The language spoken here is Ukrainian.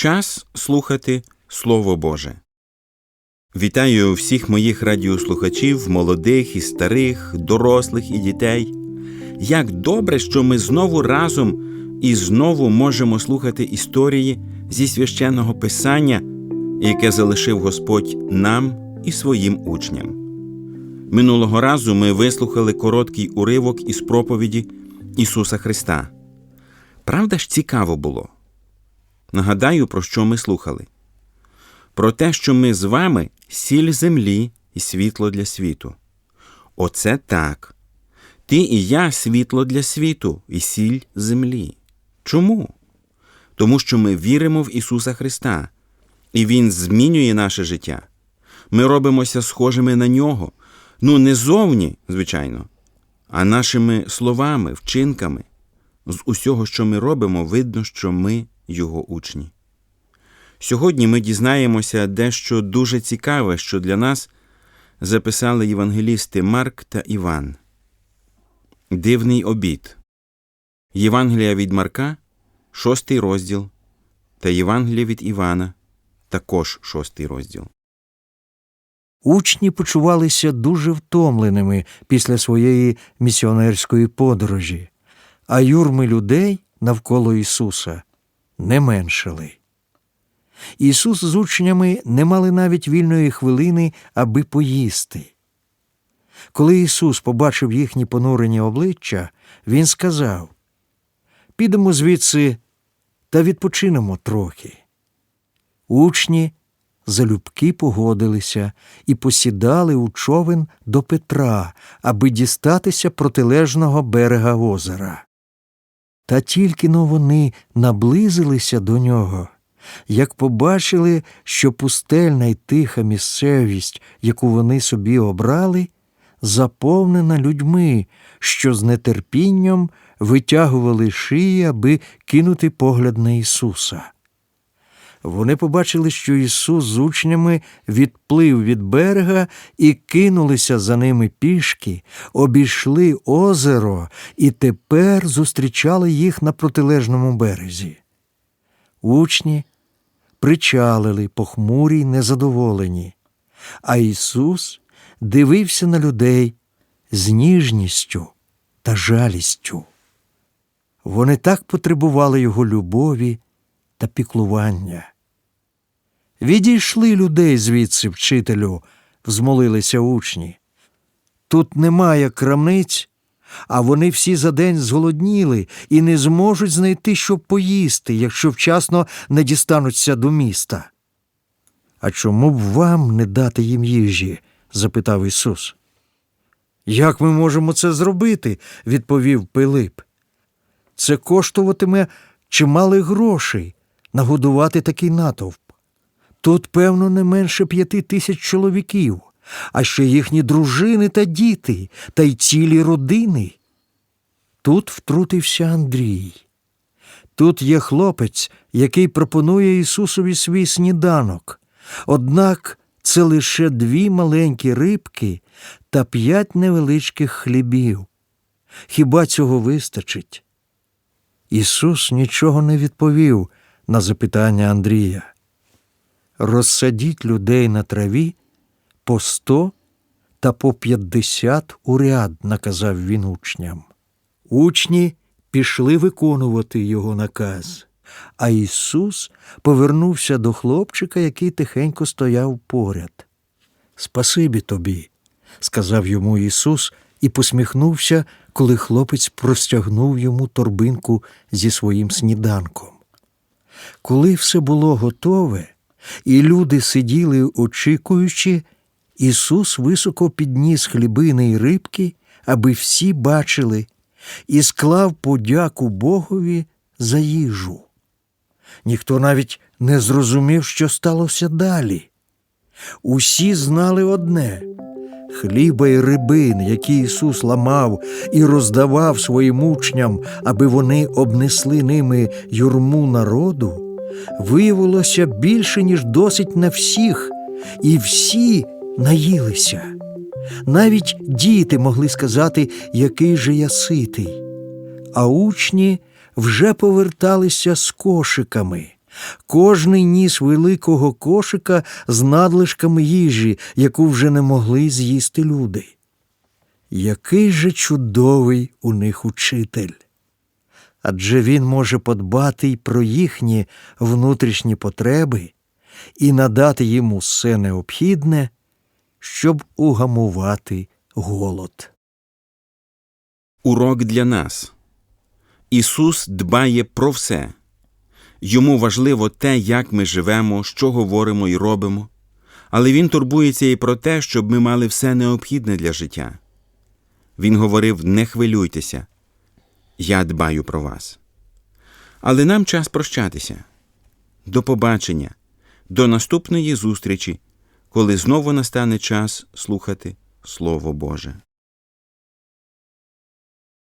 Час слухати Слово Боже. Вітаю всіх моїх радіослухачів, молодих і старих, дорослих і дітей. Як добре, що ми знову разом і знову можемо слухати історії зі священного писання, яке залишив Господь нам і своїм учням. Минулого разу ми вислухали короткий уривок із проповіді Ісуса Христа. Правда ж цікаво було? Нагадаю, про що ми слухали. Про те, що ми з вами сіль землі і світло для світу. Оце так. Ти і я світло для світу і сіль землі. Чому? Тому що ми віримо в Ісуса Христа, і Він змінює наше життя. Ми робимося схожими на нього. Ну, не зовні, звичайно, а нашими словами, вчинками. З усього, що ми робимо, видно, що ми його учні. Сьогодні ми дізнаємося дещо дуже цікаве, що для нас записали євангелісти Марк та Іван. Дивний обід. Євангелія від Марка, шостий розділ, та Євангелія від Івана, також шостий розділ. Учні почувалися дуже втомленими після своєї місіонерської подорожі, а юрми людей навколо Ісуса не меншали. Ісус з учнями не мали навіть вільної хвилини, аби поїсти. Коли Ісус побачив їхні понурені обличчя, Він сказав Підемо звідси та відпочинемо трохи. Учні залюбки погодилися і посідали у човен до Петра, аби дістатися протилежного берега озера. Та тільки но вони наблизилися до нього, як побачили, що пустельна й тиха місцевість, яку вони собі обрали, заповнена людьми, що з нетерпінням витягували шиї, аби кинути погляд на Ісуса. Вони побачили, що Ісус з учнями відплив від берега і кинулися за ними пішки, обійшли озеро і тепер зустрічали їх на протилежному березі. Учні причалили похмурі й незадоволені, а Ісус дивився на людей з ніжністю та жалістю. Вони так потребували Його любові та піклування. Відійшли людей звідси, вчителю, взмолилися учні. Тут немає крамниць, а вони всі за день зголодніли і не зможуть знайти, що поїсти, якщо вчасно не дістануться до міста. А чому б вам не дати їм їжі? запитав Ісус. Як ми можемо це зробити? відповів Пилип. Це коштуватиме чималих грошей нагодувати такий натовп. Тут, певно, не менше п'яти тисяч чоловіків, а ще їхні дружини та діти, та й цілі родини. Тут втрутився Андрій. Тут є хлопець, який пропонує Ісусові свій сніданок. Однак це лише дві маленькі рибки та п'ять невеличких хлібів. Хіба цього вистачить? Ісус нічого не відповів на запитання Андрія. Розсадіть людей на траві по сто та по п'ятдесят у ряд, наказав він учням. Учні пішли виконувати його наказ, а Ісус повернувся до хлопчика, який тихенько стояв поряд. Спасибі тобі, сказав йому Ісус і посміхнувся, коли хлопець простягнув йому торбинку зі своїм сніданком. Коли все було готове, і люди сиділи, очікуючи, Ісус високо підніс хлібини й рибки, аби всі бачили, і склав подяку Богові за їжу. Ніхто навіть не зрозумів, що сталося далі. Усі знали одне хліба й рибин, які Ісус ламав і роздавав своїм учням, аби вони обнесли ними юрму народу, виявилося більше, ніж досить на всіх, і всі наїлися. Навіть діти могли сказати, який же я ситий. А учні вже поверталися з кошиками, Кожний ніс великого кошика з надлишками їжі, яку вже не могли з'їсти люди. Який же чудовий у них учитель! Адже він може подбати й про їхні внутрішні потреби і надати їм усе необхідне, щоб угамувати голод. Урок для нас. Ісус дбає про все. Йому важливо те, як ми живемо, що говоримо і робимо, але Він турбується і про те, щоб ми мали все необхідне для життя. Він говорив: не хвилюйтеся, я дбаю про вас. Але нам час прощатися. До побачення, до наступної зустрічі, коли знову настане час слухати Слово Боже.